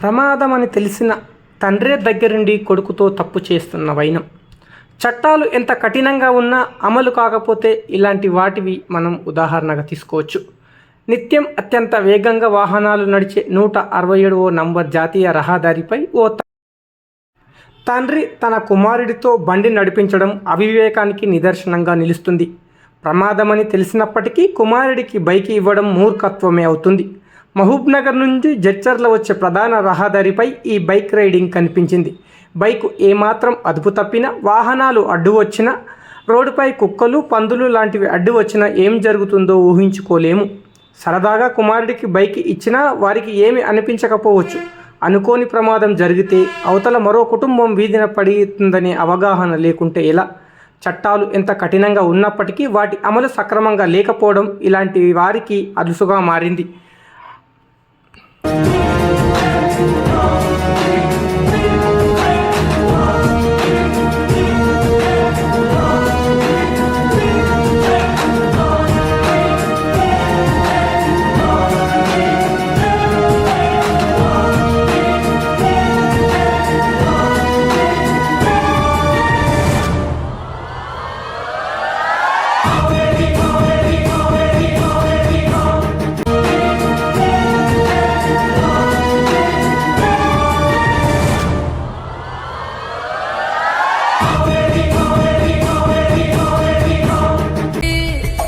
ప్రమాదమని తెలిసిన తండ్రే దగ్గరుండి కొడుకుతో తప్పు చేస్తున్న వైనం. చట్టాలు ఎంత కఠినంగా ఉన్నా అమలు కాకపోతే ఇలాంటి వాటివి మనం ఉదాహరణగా తీసుకోవచ్చు. నిత్యం అత్యంత వేగంగా వాహనాలు నడిచే నూట అరవై ఏడవ నంబర్ జాతీయ రహదారిపై ఓ తండ్రి తన కుమారుడితో బండి నడిపించడం అవివేకానికి నిదర్శనంగా నిలుస్తుంది. ప్రమాదమని తెలిసినప్పటికీ కుమారుడికి బైక్ ఇవ్వడం మూర్ఖత్వమే అవుతుంది. మహబూబ్నగర్ నుంచి జడ్చర్ల వచ్చే ప్రధాన రహదారిపై ఈ బైక్ రైడింగ్ కనిపించింది. బైక్ ఏమాత్రం అదుపు తప్పినా వాహనాలు అడ్డు వచ్చినా రోడ్డుపై కుక్కలు పందులు లాంటివి అడ్డు వచ్చినా ఏం జరుగుతుందో ఊహించుకోలేము. సరదాగా కుమారుడికి బైక్ ఇచ్చినా వారికి ఏమి అనిపించకపోవచ్చు. అనుకోని ప్రమాదం జరిగితే అవతల మరో కుటుంబం వీధిన పడుతుందనే అవగాహన లేకుంటే ఎలా? చట్టాలు ఎంత కఠినంగా ఉన్నప్పటికీ వాటి అమలు సక్రమంగా లేకపోవడం ఇలాంటి వారికి అదుసుగా మారింది.